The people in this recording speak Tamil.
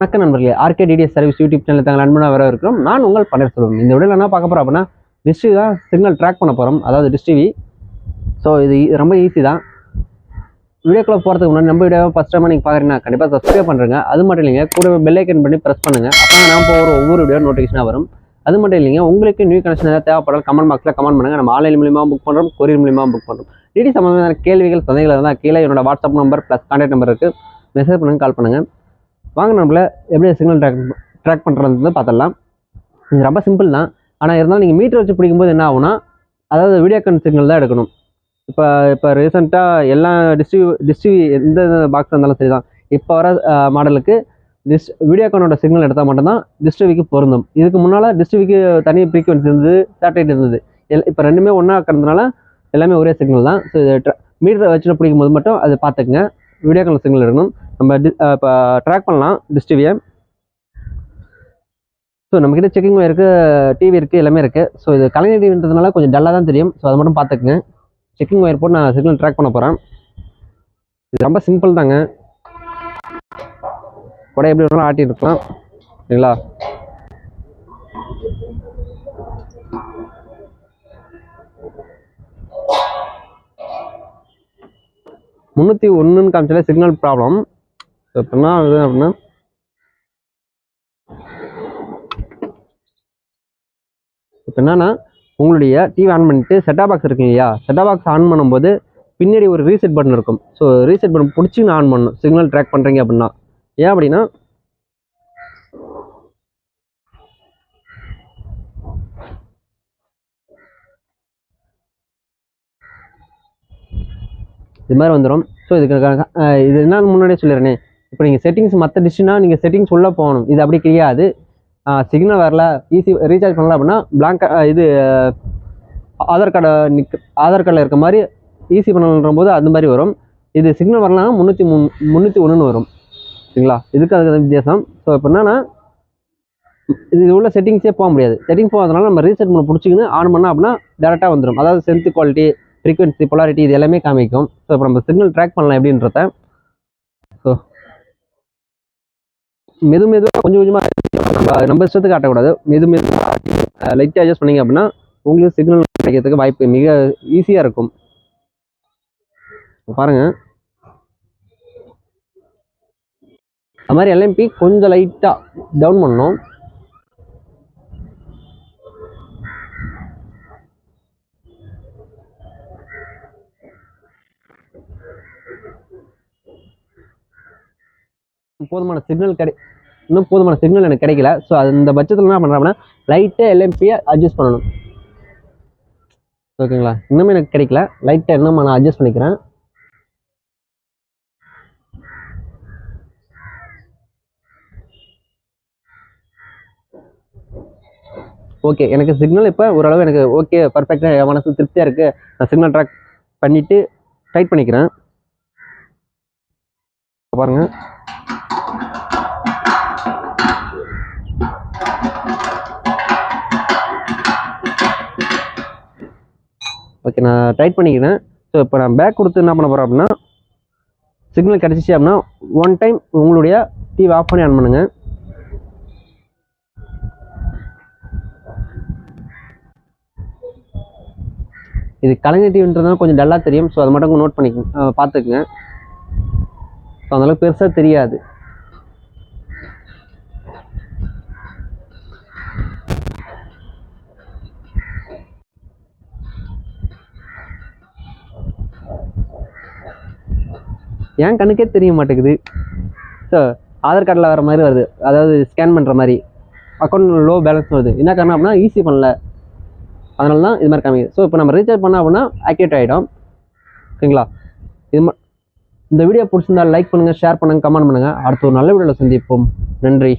வணக்கம் நண்பர்களே. RK DTS service YouTube channel தங்கள் அன்பனாக வர இருக்கிறோம் நான் உங்கள் பன்னீர்செல்வம் இந்த விடையில் என்ன பார்க்க போகிறோம் அப்படின்னா டிஸ்ட்ரி தான் சிக்னல் ட்ராக் பண்ண போகிறோம் அதாவது டிஸ்டிவி ஸோ இது ரொம்ப ஈஸி தான். வீடியோக்குள்ளே போகிறதுக்கு முன்னாடி நம்ம வீடியோ ஃபஸ்ட் டைம் நீங்கள் பார்க்குறீங்கன்னா கண்டிப்பாக சப்ஸ்கிரைப் பண்ணுறேங்க அது மட்டும் இல்லைங்க கூட பெல் ஐக்கன் பண்ணி ப்ரெஸ் பண்ணுங்கள் அப்போ நான் போகிற ஒவ்வொரு வீடியோ நோட்டிஃபிகேஷனாக வரும். அது மட்டும் இல்லைங்க உங்களுக்கு நியூ கனெக்ஷன் ஏதாவது தேவைப்படால் கமெண்ட் பாக்ஸில் கமெண்ட் பண்ணுங்கள் நம்ம ஆன்லைன் மூலியமாக புக் பண்ணுறோம் கொரியர் மூலியமாக புக் பண்ணுறோம் டிடி சம்மந்தமான கேள்விகள் சந்தைகள் இருந்தால் கீழே என்னோட WhatsApp number plus contact number இருக்குது மெசேஜ் பண்ணுங்கள் கால் பண்ணுங்கள் வாங்க நம்மள எப்படி சிக்னல் ட்ராக் ட்ராக் பண்ணுறது பார்த்துடலாம். இது ரொம்ப சிம்பிள் தான். ஆனால் இருந்தாலும் நீங்கள் மீட்டர் வச்சு பிடிக்கும்போது என்ன ஆகும்னா அதாவது வீடியோகான் சிக்னல் தான் எடுக்கணும். இப்போ இப்போ ரீசெண்டாக எல்லா டிஸ்ட்ரி டிஸ்ட்ரி எந்த பாக்ஸ் இருந்தாலும் சரி தான் இப்போ வர மாடலுக்கு டிஸ் வீடியோகானோட சிக்னல் எடுத்தால் மட்டும்தான் டிஸ்ட்ரிவிக்கு பொருந்தும். இதுக்கு முன்னால் டிஸ்ட்ரிவிக்கு தனி ஃப்ரீக்வன்சி இருந்தது சேட்டலைட் இருந்தது. எல் இப்போ ரெண்டுமே ஒன்றா இருக்கிறதுனால எல்லாமே ஒரே சிக்னல் தான். ஸோ இது மீட்டரை வச்சுட்டு பிடிக்கும்போது மட்டும் அது பார்த்துக்குங்க. வீடியோகான் சிக்னல் எடுக்கணும். நம்ம டி இப்போ ட்ராக் பண்ணலாம் டிஸ்டிவியை ஸோ நம்மக்கிட்ட செக்கிங் இருக்குது டிவி இருக்குது எல்லாமே இருக்குது ஸோ இது கலைஞர் டிவின்றதுனால கொஞ்சம் டல்லாக தான் தெரியும். ஸோ அதை மட்டும் பார்த்துக்குங்க. செக்கிங் ஒயர் போட்டு நான் சிக்னல் ட்ராக் பண்ண போகிறேன் இது ரொம்ப சிம்பிள் தாங்க. கூட எப்படி வேணாலும் ஆட்டிட்டு இருக்கலாம். சரிங்களா? முந்நூற்றி ஒன்றுன்னு காமிச்சாலே சிக்னல் ப்ராப்ளம் ஸோ இப்போ என்ன அப்படின்னா இப்போ என்னன்னா உங்களுடைய டிவி ஆன் பண்ணிட்டு செட்டா பாக்ஸ் இருக்கு இல்லையா? செட்டா பாக்ஸ் ஆன் பண்ணும்போது பின்னாடி ஒரு ரீசெட் பட்டன் இருக்கும். ஸோ ரீசெட் பட்டன் பிடிச்சி ஆன் பண்ணணும். சிக்னல் ட்ராக் பண்ணுறீங்க அப்படின்னா. ஏன் அப்படின்னா இது மாதிரி வந்துடும் ஸோ இதுக்கு இது என்னன்னு முன்னாடியே சொல்லிடுறேனே. இப்போ நீங்கள் செட்டிங்ஸ் மற்ற டிஷ்னா நீங்கள் செட்டிங்ஸ் உள்ளே போகணும். இது அப்படி கிடையாது. சிக்னல் வரல. ஈஸி ரீசார்ஜ் பண்ணல அப்படின்னா பிளாங்க் இது ஆதார் கார்டை நிக் ஆதார் கார்டில் இருக்க மாதிரி ஈஸி பண்ணலன்ற போது அந்த மாதிரி வரும். இது சிக்னல் வரலன்னா முந்நூற்றி முன் முந்நூற்றி ஒன்றுன்னு வரும். சரிங்களா? இதுக்கு அதுக்கு வித்தியாசம். ஸோ இப்போ என்னன்னா இது உள்ள செட்டிங்ஸே போக முடியாது. செட்டிங் போகாதனால நம்ம ரீசெட் பண்ண பிடிச்சிக்கின்னு ஆன் பண்ணால் அப்படின்னா டேரெக்டாக வந்துடும் அதாவது சென்த் குவாலிட்டி ஃப்ரீக்வன்சி பொலாரிட்டி இது எல்லாமே காமிக்கும். ஸோ இப்போ நம்ம சிக்னல் ட்ராக் பண்ணலாம் எப்படின்றத. ஸோ மெது மெதுவாக கொஞ்சம் கொஞ்சமாக நம்ம இஷ்டத்துக்கு காட்டக்கூடாது. மெது மெதுவாக லைட்டாக அட்ஜஸ்ட் பண்ணீங்க அப்படின்னா உங்களுக்கு சிக்னல் கிடைக்கிறதுக்கு வாய்ப்பு மிக ஈஸியாக இருக்கும். பாருங்க. அது மாதிரி எல்எம்பி கொஞ்சம் லைட்டாக டவுன் பண்ணோம் போதுமான சிக்னல் கிடை இன்னும் போதுமான சிக்னல் எனக்கு கிடைக்கல. ஸோ அந்த பட்சத்தில் என்ன பண்ணுறேன் அப்படின்னா லைட்டாக எல்எம்பியை அட்ஜஸ்ட் பண்ணணும். ஓகேங்களா? இன்னுமே எனக்கு கிடைக்கல. லைட்டாக இன்னும் நான் அட்ஜஸ்ட் பண்ணிக்கிறேன். ஓகே எனக்கு சிக்னல் இப்போ ஓரளவு எனக்கு ஓகே பர்ஃபெக்டாக என் மனசு திருப்தியாக இருக்குது நான் சிக்னல் ட்ராக் பண்ணிவிட்டு டைட் பண்ணிக்கிறேன். பாருங்கள் ஓகே நான் டைட் பண்ணிக்கிறேன். ஸோ இப்போ நான் பேக் கொடுத்து என்ன பண்ண போகிறேன் அப்படின்னா சிக்னல் கிடச்சிச்சு அப்படின்னா ஒன் டைம் உங்களுடைய டிவி ஆஃப் பண்ணி ஆன் பண்ணுங்கள் இது கலைஞர் டிவின்றதுனால கொஞ்சம் டல்லாக தெரியும். ஸோ அதை மட்டும் நோட் பண்ணி பார்த்துக்குங்க. ஸோ அந்தளவுக்கு பெருசாக தெரியாது. என் கண்ணுக்கே தெரிய மாட்டேங்குது. ஸோ ஆதார் கார்டில் வர மாதிரி வருது. அதாவது ஸ்கேன் பண்ணுற மாதிரி. அக்கௌண்ட் லோ பேலன்ஸ் வருது. என்ன காரணம் அப்படின்னா ஈஸி பண்ணல. அதனால தான் இது மாதிரி காமிக்குது ஸோ இப்போ நம்ம ரீசார்ஜ் பண்ணோம் அப்படின்னா ஆக்டிவேட் ஆகிடும் ஓகேங்களா இது ம இந்த வீடியோ பிடிச்சிருந்தா லைக் பண்ணுங்கள் ஷேர் பண்ணுங்கள் கமெண்ட் பண்ணுங்கள் அடுத்த ஒரு நல்ல வீடியோவில் சந்திப்போம். நன்றி.